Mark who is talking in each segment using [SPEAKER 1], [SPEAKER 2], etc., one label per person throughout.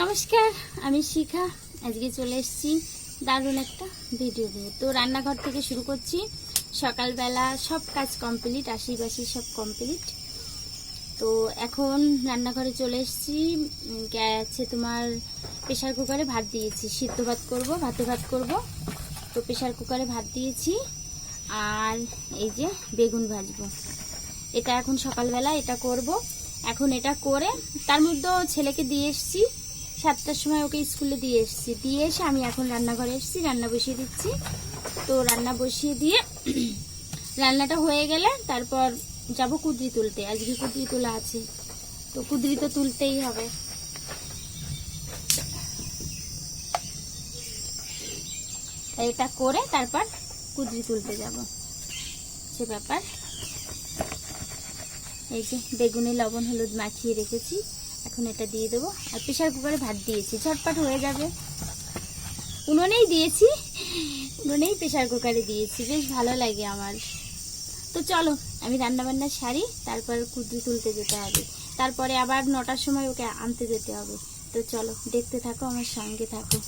[SPEAKER 1] নমস্কার, আমি শিখা। আজকে চলে এসেছি দারুণ একটা ভিডিও নিয়ে। তো রান্নাঘর থেকে শুরু করছি। সকালবেলা সব কাজ কমপ্লিট আশিবাসি সব কমপ্লিট তো এখন রান্নাঘরে চলে এসেছি। আছে তোমার প্রেশার কুকারে ভাত দিয়েছি। সিদ্ধ ভাত করব, ভাতে ভাত করব। তো প্রেশার কুকারে ভাত দিয়েছি। আর এই যে বেগুন ভাজবো। এটা এখন সকালবেলা এটা করব। এখন এটা করে, তার মধ্যেও ছেলেকে দিয়ে এসেছি। সাতটার সময় ওকে স্কুলে দিয়ে এসেছি। দিয়ে এসে আমি এখন রান্নাঘরে এসেছি, রান্না বসিয়ে দিচ্ছি। তো রান্না বসিয়ে দিয়ে রান্নাটা হয়ে গেলে তারপর যাব কুদরি তুলতে। আজকে কুদরি তোলা আছে। তো কুদরি তো তুলতেই হবে। এটা করে তারপর কুদরি তুলতে যাব। সে ব্যাপার। এই যে বেগুনে লবণ, হলুদ মাখিয়ে রেখেছি। এখন এটা দিয়ে দেবো। আর প্রেশার কুকারে ভাত দিয়েছি। ঝটপট হয়ে যাবে। উনুনেই দিয়েছি। উনুনেই প্রেশার কুকারে দিয়েছি। বেশ ভালো লাগে আমার। তো চলো, আমি রান্নাবান্না সারি, তারপর কুদ্রি তুলতে যেতে হবে। তারপরে আবার নটার সময় ওকে আনতে যেতে হবে। তো চলো, দেখতে থাকো, আমার সঙ্গে থাকো।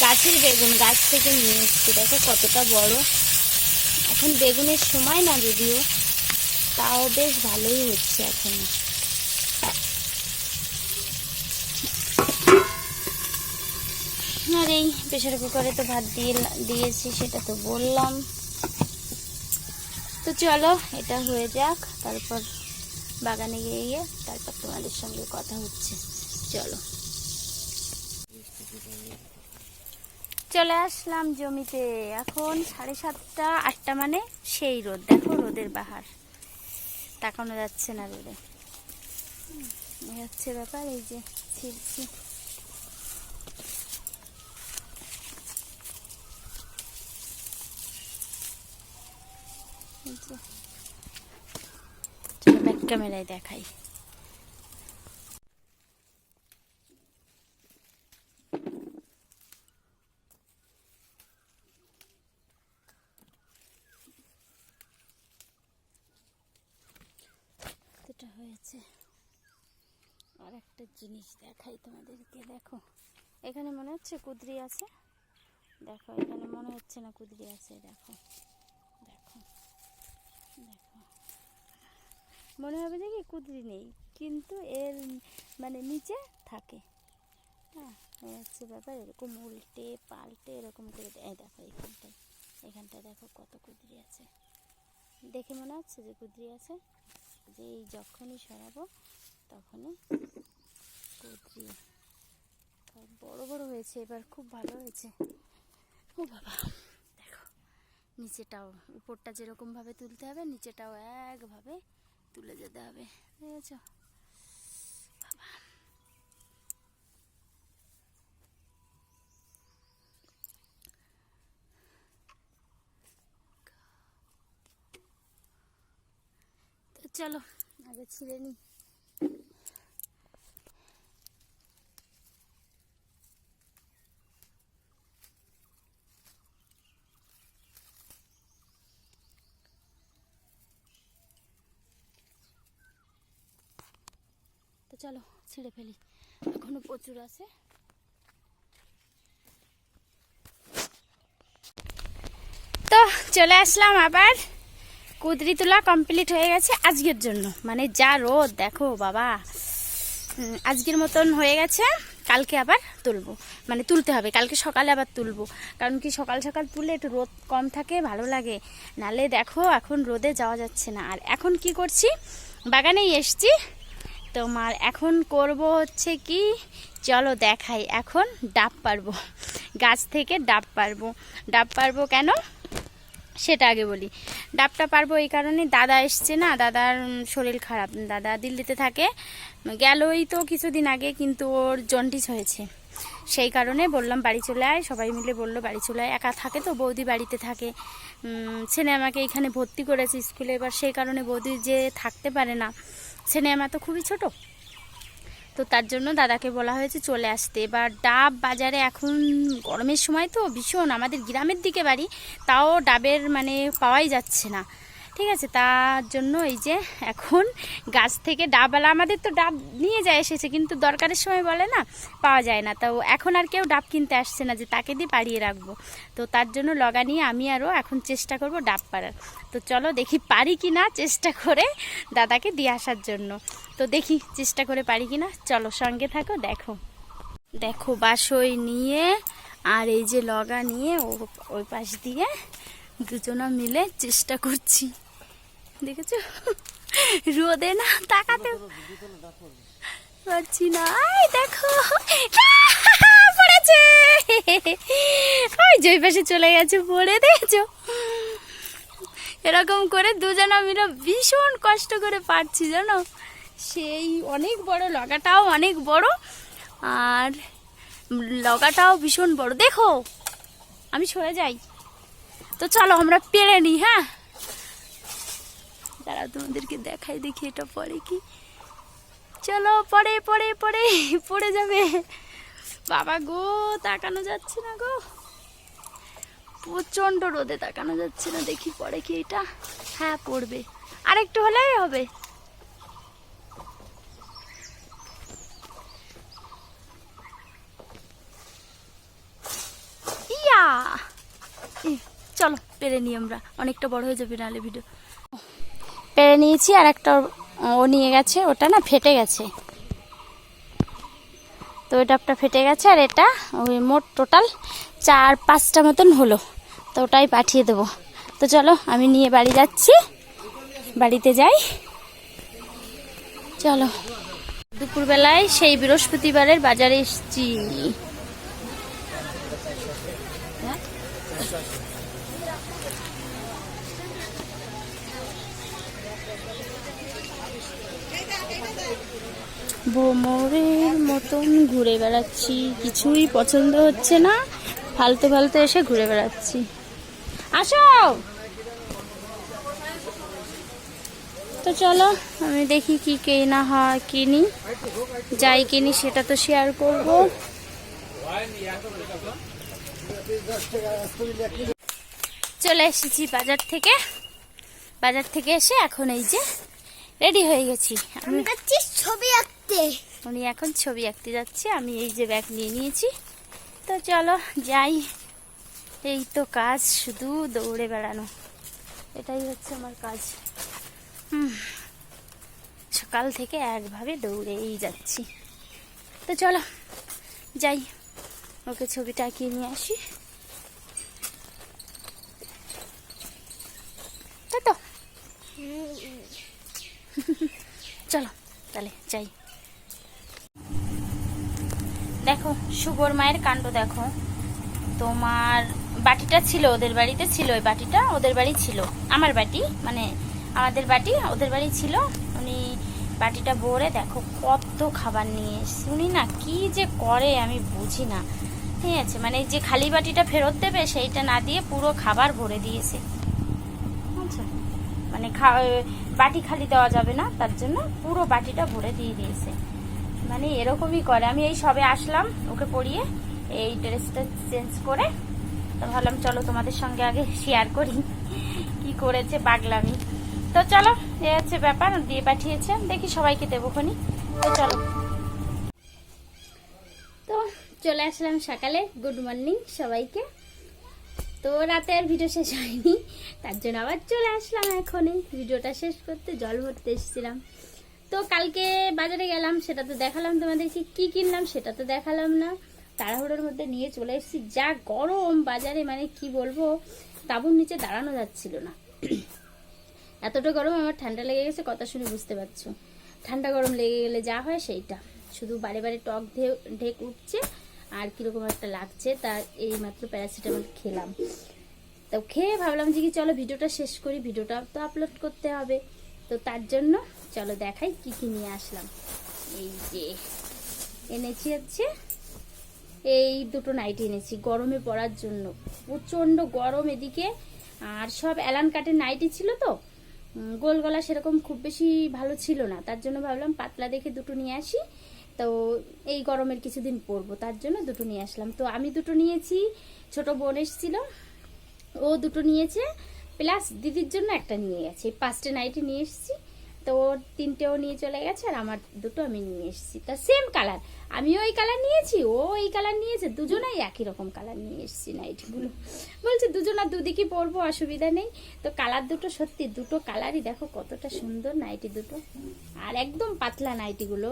[SPEAKER 1] গাছের বেগুন গাছ থেকে নিয়ে এসছি। দেখো কতটা বড়। এখন বেগুনের সময় না যদিও, তাও বেশ ভালোই হচ্ছে এখন। আর এই প্রেশার কুকারে তো ভাত দিয়ে দিয়েছি, সেটা তো বললাম। তো চলো, এটা হয়ে যাক। তারপর বাগানে গিয়ে গিয়ে তারপর তোমাদের সঙ্গে কথা হচ্ছে। চলো। চলে আসলাম জমিতে। এখন সাড়ে সাতটা, আটটা মানে সেই রোদ। দেখো রোদের বাহার। তাকানো যাচ্ছে না রোদে। হচ্ছে ব্যাপার, এই যে ব্যাক ক্যামেরায় দেখাই। হয়েছে আর একটা জিনিস দেখাই তোমাদেরকে, দেখো। এখানে মনে হচ্ছে কুদরি আছে। দেখো, এখানে মনে হচ্ছে না কুদরি আছে, দেখো। দেখো দেখো। মনে হবে যে কি কুদরি নেই, কিন্তু এর মানে নিচে থাকে। হ্যাঁ হচ্ছে ব্যাপার, এরকম উল্টে পাল্টে এরকম করে। এই দেখো, এখানটায় এখানটা দেখো কত কুদরি আছে। দেখে মনে হচ্ছে যে কুদরি আছে। যে এই যখনই সরাবো, তখনই কুদরি বড় বড় হয়েছে, এবার খুব ভালো হয়েছে। ও বাবা, দেখো, নিচেটাও, উপরটা যেরকমভাবে তুলতে হবে, নিচেটাও একভাবে তুলে যেতে হবে। দেখেছ? বাবা চলো। আগে ছিঁড়ে নিই। তো চলো, ছিঁড়ে ফেলি। এখনও প্রচুর আছে। তো চলে আসলাম আবার। কুদরি তোলা কমপ্লিট হয়ে গেছে আজকের জন্য। মানে যা রোদ, দেখো বাবা। আজকের মতন হয়ে গেছে, কালকে আবার তুলবো। মানে তুলতে হবে, কালকে সকালে আবার তুলবো। কারণ কি সকাল সকাল তুললে একটু রোদ কম থাকে, ভালো লাগে। নালে দেখো এখন রোদে যাওয়া যাচ্ছে না। আর এখন কি করছি? বাগানেই এসছি। তোমার এখন করব হচ্ছে কি? চলো দেখাই। এখন ডাব পারব। গাছ থেকে ডাব পারব। ডাব পারব কেন? সেটা আগে বলি। ডাবটা পারব এই কারণে। দাদা এসছে না, দাদার শরীর খারাপ। দাদা দিল্লিতে থাকে। গেলই তো কিছুদিন আগে, কিন্তু ওর জন্ডিস হয়েছে। সেই কারণে বললাম, বাড়ি চলে আয়। সবাই মিলে বলল, বাড়ি চলে আয়। একা থাকে তো, বৌদি বাড়িতে থাকে। ছেলে আমাকে এখানে ভর্তি করেছে স্কুলে। এবার সেই কারণে বৌদি যে থাকতে পারে না। ছেলে আমার তো খুবই ছোট। তো তার জন্য দাদাকে বলা হয়েছে চলে আসতে। এবার ডাব বাজারে এখন গরমের সময় তো ভীষণ, আমাদের গ্রামের দিকে বাড়ি, তাও ডাবের মানে পাওয়াই যাচ্ছে না। ঠিক আছে, তার জন্য এই যে এখন গাছ থেকে ডাবওয়ালা আমাদের তো ডাব নিয়ে যায় এসেছে, কিন্তু দরকারের সময় বলে না, পাওয়া যায় না। তো এখন আর কেউ ডাব কিনতে আসছে না, যে তাকে দিয়ে পাড়িয়ে রাখব। তো তার জন্য লগা নিয়ে আমি আরও এখন চেষ্টা করব ডাব পাড়ার। তো চলো দেখি পারি কি না চেষ্টা করে দাদাকে দিয়ে আসার জন্য। তো দেখি চেষ্টা করে পারি কি না। চলো সঙ্গে থাকো, দেখো। দেখো বাসই নিয়ে আর এই যে লগা নিয়ে ওই পাশ দিয়ে দুজনা মিলে চেষ্টা করছি। দেখেছ? রোদে না তাকাতে পারছি না। এই দেখো। পড়েছে। ওই যে পাশে চলে গেছে, পড়ে দেখেছ? এরকম করে দুজনা মিলে ভীষণ কষ্ট করে পারছি, জানো? সেই অনেক বড় লগাটাও অনেক বড়, আর লগাটাও ভীষণ বড়। দেখো, আমি সরে যাই। তো চলো, আমরা পেরে নিই হ্যাঁ? দাঁড়াও তোমাদেরকে দেখাই দেখি এটা পরে কি? চলো পরে পরে পরে পড়ে যাবে। বাবা গো, তাকানো যাচ্ছে না গো। প্রচণ্ড রোদে তাকানো যাচ্ছে না, দেখি পরে কি এটা? হ্যাঁ পড়বে। আর একটু হলেই হবে। ইয়া! চলো, পেরে নিই আমরা। অনেকটা বড় হয়ে যাবে নাহলে ভিডিও নিয়েছি আর একটা ও নিয়ে গেছে। ওটা না ফেটে গেছে। তো ওই ডাবটা ফেটে গেছে আর এটা ওই মোট টোটাল চার পাঁচটা মতন হলো। তো ওটাই পাঠিয়ে দেবো। তো চলো, আমি নিয়ে বাড়ি যাচ্ছি। বাড়িতে যাই। চলো। দুপুরবেলায় সেই বৃহস্পতিবারের বাজারে এসছি। ভোমরের মতন ঘুরে বেড়াচ্ছি। কিছুই পছন্দ হচ্ছে না। ফালতু ফালতু এসে ঘুরে বেড়াচ্ছি। আসো! তো চলো, আমি দেখি কি কেনা হয়, কিনি। যাই কিনি, সেটা তো শেয়ার করব। চলে এসেছি বাজার থেকে। বাজার থেকে এসে এখন এই যে রেডি হয়ে গেছি। আমি
[SPEAKER 2] ছবি আঁকতে
[SPEAKER 1] উনি এখন ছবি আঁকতে যাচ্ছে আমি এই যে ব্যাগ নিয়ে নিয়েছি। তো চলো যাই। এই তো কাজ শুধু দৌড়ে বেড়ানো। এটাই হচ্ছে আমার কাজ। হুম সকাল থেকে একভাবে দৌড়েই যাচ্ছি। তো চলো যাই। ওকে ছবিটা আঁকিয়ে নিয়ে আসি। তো চলো তাহলে যাই। দেখো, সুগর মায়ের কাণ্ড দেখো। তোমার বাটিটা ছিল ওদের বাড়িতে ছিল, ওই বাটিটা ওদের বাড়ি ছিল। আমার বাটি মানে আমাদের বাটি ওদের বাড়ি ছিল। উনি বাটিটা ভরে দেখো, কত খাবার নিয়ে উনি না কি যে করে আমি বুঝি না। ঠিক আছে মানে যে খালি বাটিটা ফেরত দেবে, সেইটা না দিয়ে পুরো খাবার ভরে দিয়েছে? মানে বাটি খালি দেওয়া যাবে না, তার জন্য পুরো বাটিটা ভরে দিয়ে দিয়েছে। মানে এরকমই করে। আমি এই সবে আসলাম ওকে পরিয়ে এই ড্রেসটা চেঞ্জ করে। তো ভাবলাম, চলো তোমাদের সঙ্গে আগে শেয়ার করি কি করেছে পাগলামি। তো চলো, এ হচ্ছে ব্যাপার, দিয়ে পাঠিয়েছে। দেখি সবাইকে দেবো খনি। তো চলো। তো চলে আসলাম সকালে। গুড মর্নিং সবাইকে। তো রাতে আর ভিডিও শেষ হয়নি, তার জন্য আবার চলে আসলাম এখনই। ভিডিওটা শেষ করতে জল ভরতে এসেছিলাম। তো কালকে বাজারে গেলাম, সেটা তো দেখালাম তোমাদেরকে কি কিনলাম সেটা তো দেখালাম না। তাড়াহুড়োর মধ্যে নিয়ে চলে এসেছি। যা গরম বাজারে মানে কি বলব, তাবুর নিচে দাঁড়ানো যাচ্ছিল না। এতটা গরম আমার ঠান্ডা লেগে গেছে, কথা শুনে বুঝতে পারছ। ঠান্ডা গরম লেগে গেলে যা হয় সেইটা। শুধু বারে বারে টক ঢেক উঠছে, আর কীরকম একটা লাগছে, তা এই মাত্র প্যারাসিটামল খেলাম। তো খেয়ে ভাবলাম যে কি, চলো ভিডিওটা শেষ করি, ভিডিওটা তো আপলোড করতে হবে। তো তার জন্য চলো দেখাই কি কি নিয়ে আসলাম। এই যে এনেছি হচ্ছে, এই দুটো নাইটি এনেছি গরমে পড়ার জন্য। প্রচণ্ড গরম এদিকে। আর সব অ্যালান কাটের নাইটি ছিল তো। গোল গলা সেরকম খুব বেশি ভালো ছিল না। তার জন্য ভাবলাম পাতলা দেখে দুটো নিয়ে আসি। তো এই গরমের কিছুদিন পরবো, তার জন্য দুটো নিয়ে আসলাম। তো আমি দুটো নিয়েছি, ছোট বোন এসেছিল, ও দুটো নিয়েছে। প্লাস দিদির জন্য একটা নিয়ে গেছে। পাঁচটা নাইটি নিয়ে এসেছি। তো ওর তিনটেও নিয়ে চলে গেছে আর আমার দুটো আমি নিয়ে এসেছি। তা সেম কালার আমিও ওই কালার নিয়েছি, ও এই কালার নিয়েছে, দুজনেই একই রকম কালার নিয়ে এসেছি নাইটিগুলো বলছে, দুজনা দুদিকে পরবো, অসুবিধা নেই। তো কালার দুটো সত্যি, দুটো কালারই দেখো কতটা সুন্দর নাইটি দুটো। আর একদম পাতলা নাইটিগুলো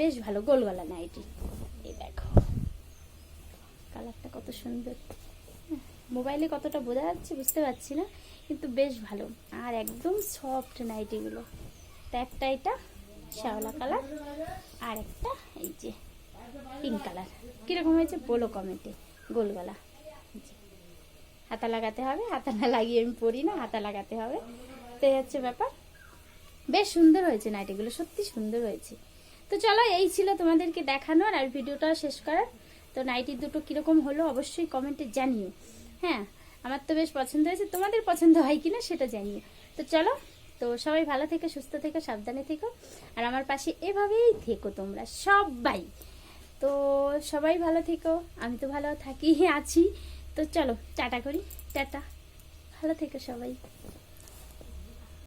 [SPEAKER 1] বেশ ভালো গোল গলা নাইটি এই দেখো কালারটা কত সুন্দর। মোবাইলে কতটা বোঝা যাচ্ছে বুঝতে পারছি না। কিন্তু বেশ ভালো। আর একদম সফট নাইটিগুলো তো একটা এটা শ্যাওলা কালার আর একটা এই যে পিঙ্ক কালার কীরকম হয়েছে বলো কমেন্টে গোল গলা এই যে। হাতা লাগাতে হবে, হাতা না লাগিয়ে আমি পরি না, হাতা লাগাতে হবে। তো এই হচ্ছে ব্যাপার। বেশ সুন্দর হয়েছে নাইটিগুলো সত্যি সুন্দর হয়েছে। তো চলো, এই ছিল তোমাদেরকে দেখানোর আর ভিডিওটা শেষ করার। তো নাইটি দুটো কীরকম হলো অবশ্যই কমেন্টে জানিও। হ্যাঁ আমার তো বেশ পছন্দ হয়েছে। তোমাদের পছন্দ হয় কিনা সেটা জানি তো চলো, তো সবাই ভালো থেকে, সুস্থ থেকো, সাবধানে থেকো। আর আমার পাশে এভাবেই থেকো তোমরা সবাই। তো সবাই ভালো থেকো, আমি তো ভালো থাকি, আছি। তো চলো, টাটা করি। টাটা। ভালো থেকো সবাই।